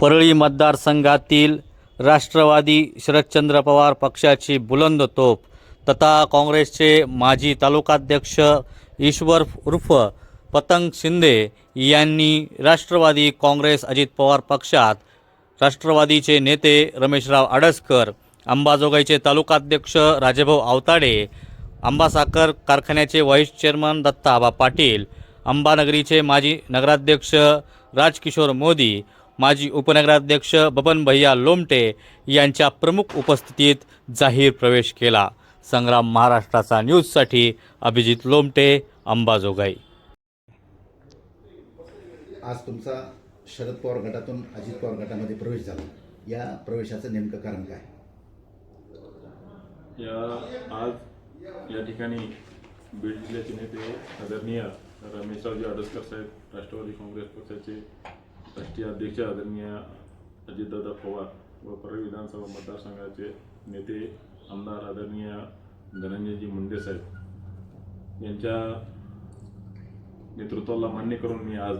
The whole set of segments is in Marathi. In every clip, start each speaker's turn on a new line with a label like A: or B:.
A: परळी मतदारसंघातील राष्ट्रवादी शरदचंद्र पवार पक्षाची बुलंद तोप तथा काँग्रेसचे माजी तालुकाध्यक्ष ईश्वर उर्फ पतंग शिंदे यांनी राष्ट्रवादी काँग्रेस अजित पवार पक्षात राष्ट्रवादीचे नेते रमेशराव आडसकर अंबाजोगाईचे तालुकाध्यक्ष राजेभाऊ आवताडे अंबासाखर कारखान्याचे व्हाईस चेअरमन दत्ताबा पाटील अंबानगरीचे माजी नगराध्यक्ष राजकिशोर मोदी माजी उपनगराध्यक्ष बबन भैया लोमटे यांच्या प्रमुख उपस्थितीत जाहीर प्रवेश केला. संग्राम महाराष्ट्राचा न्यूजसाठी अभिजित लोमटे अंबाजोगाई.
B: आज तुमचा शरद पवार गटातून अजित पवार गटामध्ये प्रवेश झाला. या प्रवेशाचं नेमकं कारण काय?
C: या आज या ठिकाणी बीड जिल्ह्याचे नेते आदरणीय रमेशरावजी आडसकर साहेब राष्ट्रवादी काँग्रेस पक्षाचे राष्ट्रीय अध्यक्ष आदरणीय अजितदादा पवार व परळी विधानसभा मतदारसंघाचे नेते आमदार आदरणीय धनंजयजी मुंडेसाहेब यांच्या नेतृत्वाला मान्य करून मी आज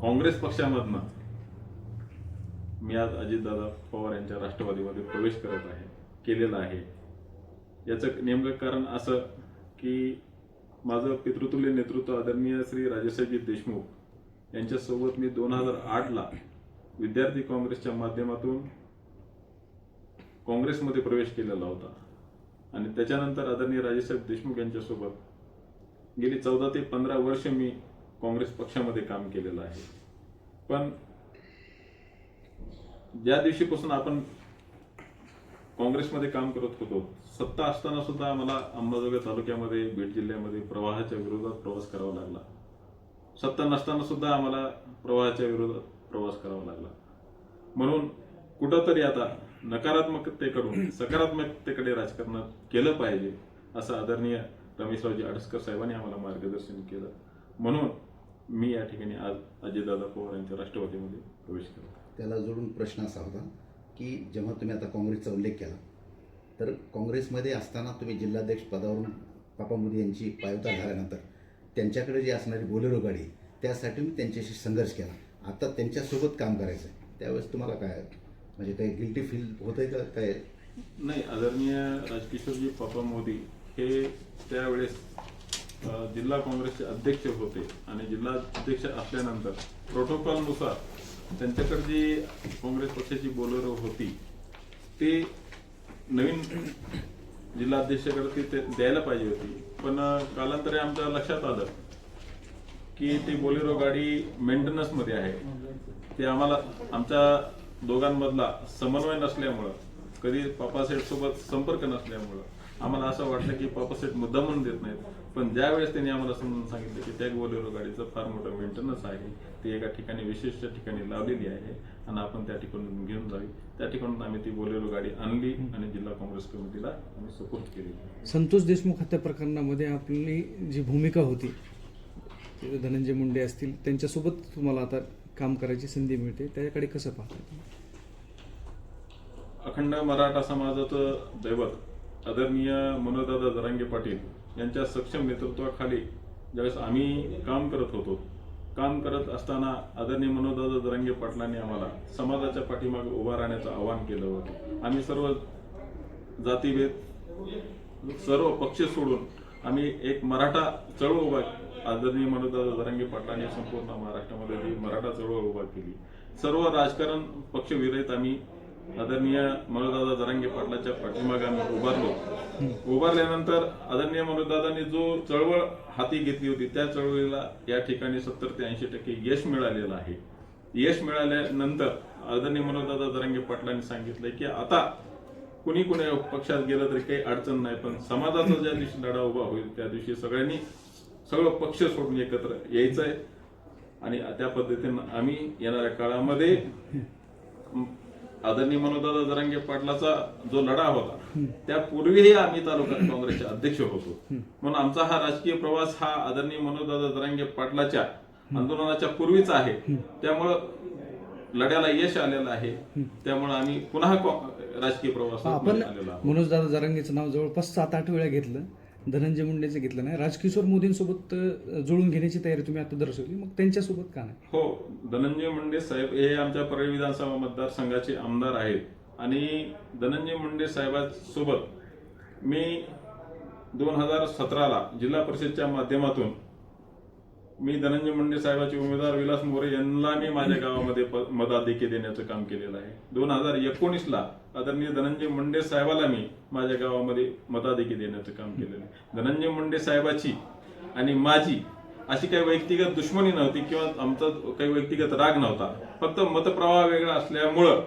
C: काँग्रेस पक्षामधनं मी आज अजितदादा पवार यांच्या राष्ट्रवादीमध्ये प्रवेश करत आहे केलेला आहे. याचं नेमकं कारण असं की माझं पितृतुल्य नेतृत्व आदरणीय श्री राजेसाहेबजी देशमुख यांच्यासोबत मी दोन हजार आठला विद्यार्थी काँग्रेसच्या माध्यमातून काँग्रेसमध्ये प्रवेश केलेला होता. आणि त्याच्यानंतर आदरणीय राजेसाहेब देशमुख यांच्यासोबत गेली चौदा ते पंधरा वर्ष मी काँग्रेस पक्षामध्ये काम केलेलं आहे. पण ज्या दिवशीपासून आपण काँग्रेसमध्ये काम करत होतो सत्ता असताना सुद्धा मला अंबाजोगाई तालुक्यामध्ये बीड जिल्ह्यामध्ये प्रवाहाच्या विरोधात प्रवास करावा लागला. सत्ता नसताना सुद्धा आम्हाला प्रवाहाच्या विरोधात प्रवास करावा लागला. म्हणून कुठंतरी आता नकारात्मकतेकडून सकारात्मकतेकडे राजकारण केलं पाहिजे असं आदरणीय रमेशरावजी आडसकर साहेबांनी आम्हाला मार्गदर्शन केलं. म्हणून मी या ठिकाणी आज अजितदादा पवार यांच्या राष्ट्रवादीमध्ये प्रवेश केला.
B: त्याला जोडून प्रश्न असा होता की जेव्हा तुम्ही आता काँग्रेसचा उल्लेख केला तर काँग्रेसमध्ये असताना तुम्ही जिल्हाध्यक्ष पदावरून पापा मोदी यांची पायवता झाल्यानंतर त्यांच्याकडे जी असणारी बोलेरो गाडी त्यासाठी मी त्यांच्याशी संघर्ष केला. आता त्यांच्यासोबत काम करायचं आहे त्यावेळेस तुम्हाला काय म्हणजे काही गिल्टी फील होत आहे का? काय?
C: नाही आदरणीय राजकिशोरजी पापा मोदी हे त्यावेळेस जिल्हा काँग्रेसचे अध्यक्ष होते आणि जिल्हा अध्यक्ष असल्यानंतर प्रोटोकॉलनुसार त्यांच्याकडे जी काँग्रेस पक्षाची बोलेरो होती ते नवीन जिल्हाध्यक्षाकडे ती ते द्यायला पाहिजे होती. पण कालांतरे आमच्या लक्षात आलं की ती बोलेरो गाडी मेंटेनन्समध्ये आहे. ते आम्हाला आमच्या दोघांमधला समन्वय नसल्यामुळं कधी पापासेठ सोबत संपर्क नसल्यामुळं आम्हाला असं वाटलं की पापासेठ मुद्दा म्हणून देत नाहीत. पण ज्या वेळेस त्यांनी आम्हाला समजून सांगितलं की त्या बोलेरो गाडीचं फार मोठं मेंटेनन्स आहे ती एका ठिकाणी विशिष्ट ठिकाणी लावलेली आहे आणि आपण त्या ठिकाणून घेऊन जावी. त्या ठिकाणून आम्ही ती बोलेरो गाडी आणली आणि जिल्हा काँग्रेस कमिटीला आम्ही सपोर्ट केली.
D: संतोष देशमुख हत्या प्रकरणामध्ये आपली जी भूमिका होती ते धनंजय मुंडे असतील त्यांच्यासोबत तुम्हाला आता काम करायची संधी मिळते. त्याच्याकडे कसं पाहता?
C: अखंड मराठा समाजाचं दैवत. आदरणीय मनोदादा जरांगे पाटील यांच्या सक्षम नेतृत्वाखाली ज्यावेळेस आम्ही काम करत होतो काम करत असताना आदरणीय मनोदादा जरांगे पाटलांनी आम्हाला समाजाच्या पाठीमागे उभा राहण्याचं आवाहन केलं होतं. आम्ही सर्व जातीभेद सर्व पक्ष सोडून आम्ही एक मराठा चळवळ उभा आदरणीय मनोदादा जरांगे पाटलांनी संपूर्ण महाराष्ट्रामध्ये जी मराठा चळवळ उभा केली. सर्व राजकारण पक्षविरहित आम्ही आदरणीय मनोजदादा जरांगे पाटलाच्या पाठीमागे आम्ही उभारलो. उभारल्यानंतर आदरणीय मनोजदादांनी जो चळवळ हाती घेतली होती त्या चळवळीला या ठिकाणी सत्तर ते ऐंशी टक्के यश मिळालेलं आहे. यश मिळाल्यानंतर आदरणीय मनोजदादा जरांगे पाटलांनी सांगितलंय की आता कुणी कुणी पक्षात गेलं तरी काही अडचण नाही पण समाजाचा ज्या दिवशी लढा उभा होईल त्या दिवशी सगळ्यांनी सगळं पक्ष सोडून एकत्र यायचं आहे आणि त्या पद्धतीनं आम्ही येणाऱ्या काळामध्ये आदरणीय मनोदादा जरांगे पाटलाचा जो लढा होता त्यापूर्वीही आम्ही तालुका काँग्रेसचे अध्यक्ष होतो. म्हणून आमचा हा राजकीय प्रवास हा आदरणीय मनोदादा जरांगे पाटलाच्या आंदोलनाच्या पूर्वीच आहे. त्यामुळं लढ्याला यश आलेलं आहे. त्यामुळे आम्ही पुन्हा राजकीय प्रवासात
D: आपण मनोज दादा जरांगेचं नाव जवळपास सात आठ वेळा घेतलं. धनंजय मुंडेचं घेतलं नाही. राजकिशोर मोदींसोबत जुळून घेण्याची तयारी तुम्ही आता दर्शवली. मग त्यांच्यासोबत का नाही?
C: हो धनंजय मुंडे साहेब हे आमच्या परळी विधानसभा मतदारसंघाचे आमदार आहेत. आणि धनंजय मुंडे साहेबांसोबत मी दोन हजार सतराला जिल्हा परिषदच्या माध्यमातून मी धनंजय मुंडे साहेबाचे उमेदवार विलास मोरे यांना मी माझ्या गावामध्ये प- मताधिक्य देण्याचं काम केलेलं आहे. दोन हजार एकोणीसला आदरणीय धनंजय मुंडे साहेबाला मी माझ्या गावामध्ये मताधिकी देण्याचं काम केलेलं आहे. धनंजय मुंडे साहेबाची आणि माझी अशी काही व्यक्तिगत दुश्मनी नव्हती किंवा आमचा काही व्यक्तिगत राग नव्हता. फक्त मतप्रवाह वेगळा असल्यामुळं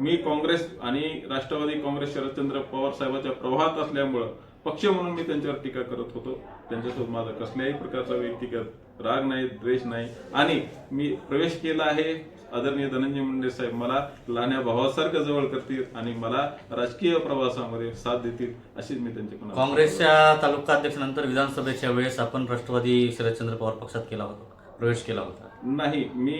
C: मी काँग्रेस आणि राष्ट्रवादी काँग्रेस शरदचंद्र पवार साहेबांच्या प्रवाहात असल्यामुळं पक्ष म्हणून मी त्यांच्यावर टीका करत होतो. त्यांच्यासोबत माझा कसल्याही प्रकारचा व्यक्तिगत राग नाही द्वेष नाही. आणि मी प्रवेश केला आहे आदरणीय धनंजय मुंडे साहेब मला लहान्या भावासारखं जवळ करतील आणि मला राजकीय प्रवासामध्ये साथ देतील अशीच मी त्यांची
A: काँग्रेसच्या तालुकाध्यक्षानंतर विधानसभेच्या वेळेस आपण राष्ट्रवादी शरदचंद्र पवार पक्षात केला होता प्रवेश केला होता.
C: नाही मी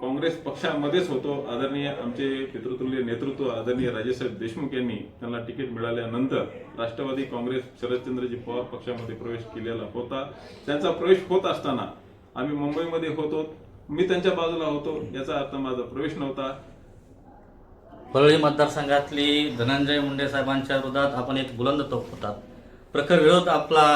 C: काँग्रेस पक्षामध्येच होतो. आदरणीय आमचे पितृतुल्य नेतृत्व आदरणीय राजेसाहेब देशमुख यांनी त्यांना तिकीट मिळाल्यानंतर राष्ट्रवादी काँग्रेस शरदचंद्रजी पवार पक्षामध्ये प्रवेश केलेला होता. त्यांचा प्रवेश होत असताना आम्ही मुंबईमध्ये होतो. मी त्यांच्या बाजूला होतो. याचा अर्थ माझा प्रवेश नव्हता.
A: परळी मतदारसंघातली धनंजय मुंडे साहेबांच्या विरोधात आपण एक बुलंद तोफ होतात प्रखर विरोध आपला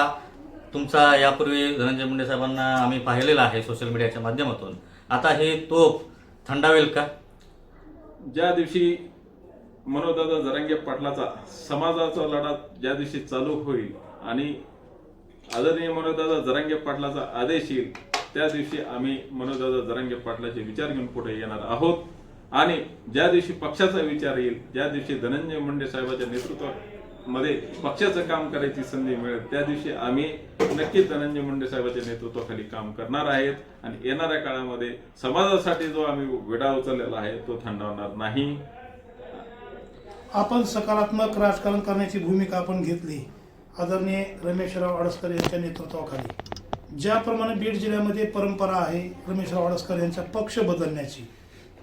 A: तुमचा यापूर्वी धनंजय मुंडे साहेबांना आम्ही पाहिलेला आहे सोशल मीडियाच्या माध्यमातून. आता हे तोफ थंडावेल का?
C: ज्या दिवशी मनोदादा जरांगे पाटलाचा समाजाचा लढा ज्या दिवशी चालू होईल आणि आदरणीय मनोदादा जरांगे पाटलाचा आदेश येईल त्या दिवशी आम्ही मनोदादा जरांगे पाटलाचे विचार घेऊन पुढे येणार आहोत. आणि ज्या दिवशी पक्षाचा विचार येईल ज्या दिवशी धनंजय मुंडे साहेबांच्या मध्ये पक्षाचं काम करायची संधी मिळेल. त्या दिवशी आम्ही नक्कीच धनंजय मुंडे साहेबांच्या नेतृत्वाखाली काम करणार आहेत. आणि येणाऱ्या काळामध्ये समाजासाठी जो आम्ही विडा उचललेला आहे तो थंडावणार नाही.
E: आपण सकारात्मक राजकारण करण्याची भूमिका आपण घेतली. आदरणीय रमेशराव आडसकर यांच्या नेतृत्वाखाली. ज्याप्रमाणे बीड जिल्ह्यामध्ये परंपरा आहे रमेशराव आडसकर यांचा पक्ष बदलण्याची.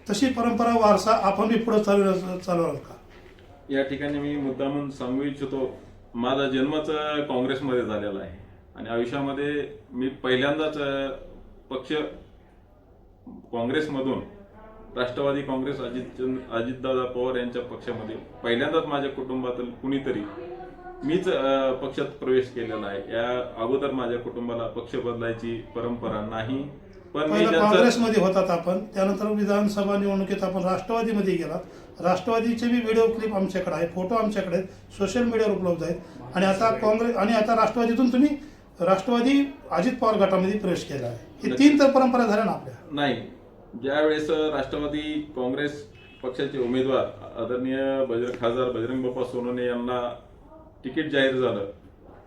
E: तशी परंपरा वारसा आपण बी पुढे चालू चालवणार का?
C: या ठिकाणी मी मुद्दामून सांगू इच्छितो माझा जन्मच काँग्रेसमध्ये झालेला आहे. आणि आयुष्यामध्ये मी पहिल्यांदाच पक्ष काँग्रेसमधून राष्ट्रवादी काँग्रेस अजित अजितदादा पवार यांच्या पक्षामध्ये पहिल्यांदाच माझ्या कुटुंबातील कुणीतरी मीच पक्षात प्रवेश केलेला आहे. या अगोदर माझ्या कुटुंबाला पक्ष बदलायची परंपरा नाही. पण
E: काँग्रेसमध्ये होतात आपण त्यानंतर विधानसभा निवडणुकीत आपण राष्ट्रवादीमध्ये गेलात. राष्ट्रवादीचे बी व्हिडिओ क्लिप आमच्याकडे आहे फोटो आमच्याकडे आहेत सोशल मीडियावर उपलब्ध आहेत. आणि आता काँग्रेस आणि आता राष्ट्रवादीतून तुम्ही राष्ट्रवादी अजित पवार गटामध्ये प्रवेश केला. आहे हे तीन तर परंपरा झाल्या ना आपल्या?
C: नाही. ज्यावेळेस राष्ट्रवादी काँग्रेस पक्षाचे उमेदवार आदरणीय बजर खासदार बजरंग बाप्पा सोनवणे यांना तिकीट जाहीर झालं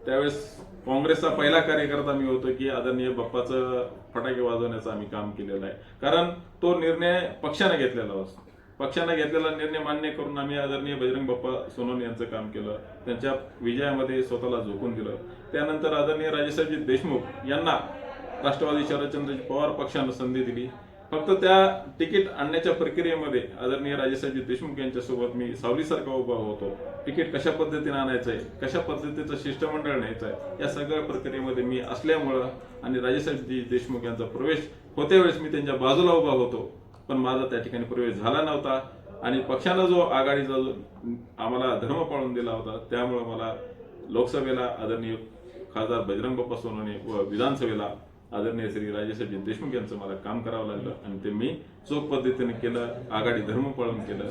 C: त्यावेळेस काँग्रेसचा पहिला कार्यकर्ता मी होतो की आदरणीय बाप्पाचं फटाके वाजवण्याचं आम्ही काम केलेलं आहे. कारण तो निर्णय पक्षाने घेतलेला असतो. पक्षाने घेतलेला निर्णय मान्य करून आम्ही आदरणीय बजरंग बाप्पा सोनवणे यांचं काम केलं. त्यांच्या विजयामध्ये स्वतःला झोकून दिलं. त्यानंतर आदरणीय राजेसाहेबजी देशमुख यांना राष्ट्रवादी शरदचंद्रजी पवार पक्षानं संधी दिली. फक्त त्या तिकीट आणण्याच्या प्रक्रियेमध्ये आदरणीय राजेसाहेबजी देशमुख यांच्यासोबत मी सावलीसारखा उभा होतो. तिकीट कशा पद्धतीने आणायचंय कशा पद्धतीचं शिष्टमंडळ न्यायचं आहे या सगळ्या प्रक्रियेमध्ये मी असल्यामुळं आणि राजेसाहेबजी देशमुख यांचा प्रवेश होत्या वेळेस मी त्यांच्या बाजूला उभा होतो. पण माझा त्या ठिकाणी प्रवेश झाला नव्हता. आणि पक्षानं जो आघाडीचा जो आम्हाला धर्म पाळून दिला होता त्यामुळं मला लोकसभेला आदरणीय खासदार बजरंग बाप्पा सोनवणे व विधानसभेला आदरणीय श्री राजेसाहेब देशमुख यांचं मला काम करावं लागलं. आणि ते मी चोख पद्धतीने केलं आघाडी धर्म पाळून केलं.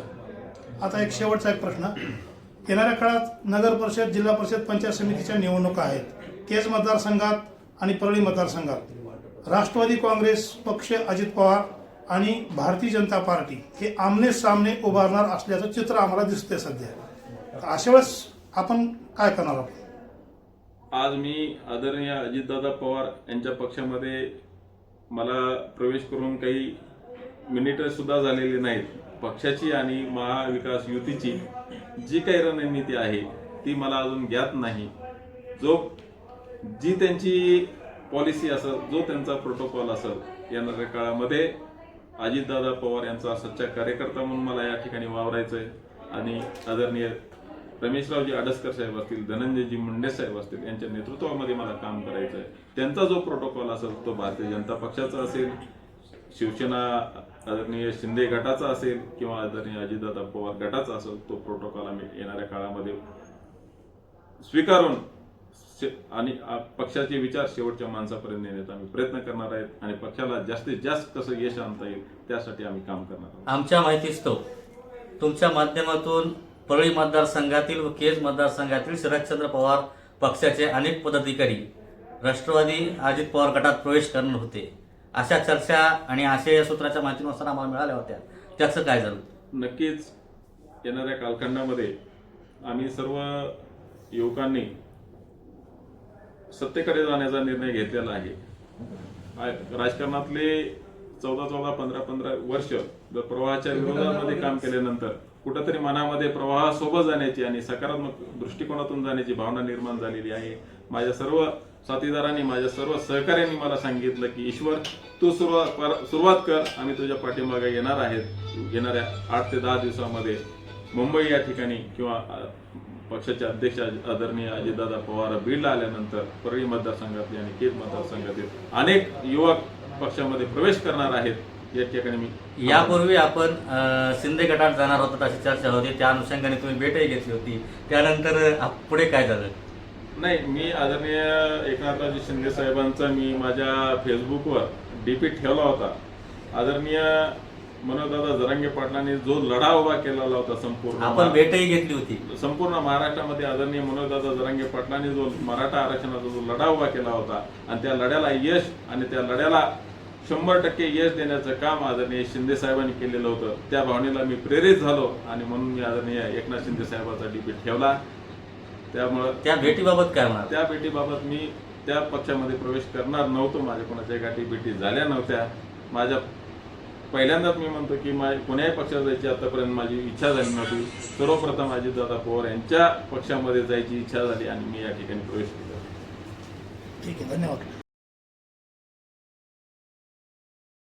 E: आता एक शेवटचा एक प्रश्न. येणाऱ्या काळात नगर परिषद जिल्हा परिषद पंचायत समितीच्या निवडणुका आहेत. केज मतदारसंघात आणि परळी मतदारसंघात. राष्ट्रवादी काँग्रेस पक्ष अजित पवार आणि भारतीय जनता पार्टी हे आमने सामने उभारणार असल्याचं चित्र आम्हाला दिसतंय सध्या. अशा वेळेस आपण काय करणार आहोत?
C: आज मी आदरणीय अजितदादा पवार यांच्या पक्षामध्ये मला प्रवेश करून काही मिनिटं सुद्धा झालेली नाहीत. पक्षाची आणि महाविकास युतीची जी काही रणनीती आहे ती मला अजून ज्ञात नाही. जो जी त्यांची पॉलिसी असेल जो त्यांचा प्रोटोकॉल असेल येणाऱ्या काळामध्ये अजितदादा पवार यांचा सच्चा कार्यकर्ता म्हणून मला या ठिकाणी वावरायचं आहे आणि आदरणीय रमेशरावजी आडसकर साहेब असतील धनंजयजी मुंडे साहेब असतील यांच्या नेतृत्वामध्ये मला काम करायचं आहे त्यांचा जो प्रोटोकॉल असेल तो भारतीय जनता पक्षाचा असेल शिवसेना आदरणीय शिंदे गटाचा असेल किंवा आदरणीय अजितदादा पवार गटाचा असेल तो प्रोटोकॉल आम्ही येणाऱ्या काळामध्ये स्वीकारून आणि पक्षाचे विचार शेवटच्या माणसापर्यंत नेण्याचा आम्ही प्रयत्न करणार आहेत आणि पक्षाला जास्तीत जास्त कसं यश आणता येईल त्यासाठी आम्ही काम करणार आहोत.
A: आमच्या माहितीस्तव तुमच्या माध्यमातून परळी मतदारसंघातील व केज मतदारसंघातील शरदचंद्र पवार पक्षाचे अनेक पदाधिकारी राष्ट्रवादी अजित पवार गटात प्रवेश करणार होते. अशा चर्चा आणि आशय सूत्राच्या माहितीनुसार आम्हाला मिळाल्या होत्या. त्याचं काय झालं?
C: नक्कीच येणाऱ्या कालखंडामध्ये आम्ही सर्व युवकांनी सत्तेकडे जाण्याचा निर्णय घेतलेला आहे. राजकारणातले चौदा चौदा पंधरा पंधरा वर्ष जर प्रवाहाच्या विरोधामध्ये काम केल्यानंतर कुठंतरी मनामध्ये प्रवाहासोबत जाण्याची आणि सकारात्मक दृष्टिकोनातून जाण्याची भावना निर्माण झालेली आहे. माझ्या सर्व साथीदारांनी माझ्या सर्व सहकार्यांनी मला सांगितलं की ईश्वर तू सुरुवात सुरुवात कर. आम्ही तुझ्या पाठीमागे येणार आहेत. येणाऱ्या आठ ते दहा दिवसामध्ये मुंबई या ठिकाणी किंवा पक्षाचे अध्यक्ष आदरणीय अजितदादा पवार बीडला आल्यानंतर परळी मतदारसंघातले आणि केज मतदारसंघातील अनेक युवक पक्षामध्ये प्रवेश करणार आहेत. या ठिकाणी मी
A: यापूर्वी आपण शिंदे गटात जाणार होतात अशी चर्चा होती. त्या अनुषंगाने तुम्ही भेटही घेतली होती. त्यानंतर पुढे काय झालं?
C: नाही मी आदरणीय एकनाथरावजी शिंदे साहेबांचा मी माझ्या फेसबुकवर डीपी ठेवला होता. आदरणीय मनोजदादा जरांगे पाटलांनी जो लढा उभा केलेला होता संपूर्ण
A: आपण भेटही घेतली होती.
C: संपूर्ण महाराष्ट्रामध्ये आदरणीय मनोजदादा जरांगे पाटलांनी जो मराठा आरक्षणाचा जो लढा उभा केला होता आणि त्या लढ्याला यश आणि त्या लढ्याला शंभर टक्के यश देण्याचं काम आदरणीय शिंदे साहेबांनी केलेलं होतं. त्या भावनेला मी प्रेरित झालो आणि म्हणून मी आदरणीय एकनाथ शिंदे साहेबाचा डीपी ठेवला. त्यामुळं
A: त्या भेटीबाबत काय म्हणाल?
C: त्या भेटीबाबत मी त्या पक्षामध्ये प्रवेश करणार नव्हतो. माझ्या कोणाच्या गाठी भेटी झाल्या नव्हत्या. माझ्या पहिल्यांदाच मी म्हणतो की मा कोण्याही पक्षात जायची आतापर्यंत माझी इच्छा झाली नव्हती. सर्वप्रथम अजितदादा पवार यांच्या पक्षामध्ये जायची इच्छा झाली आणि मी या ठिकाणी प्रवेश केला.
E: ठीक आहे धन्यवाद.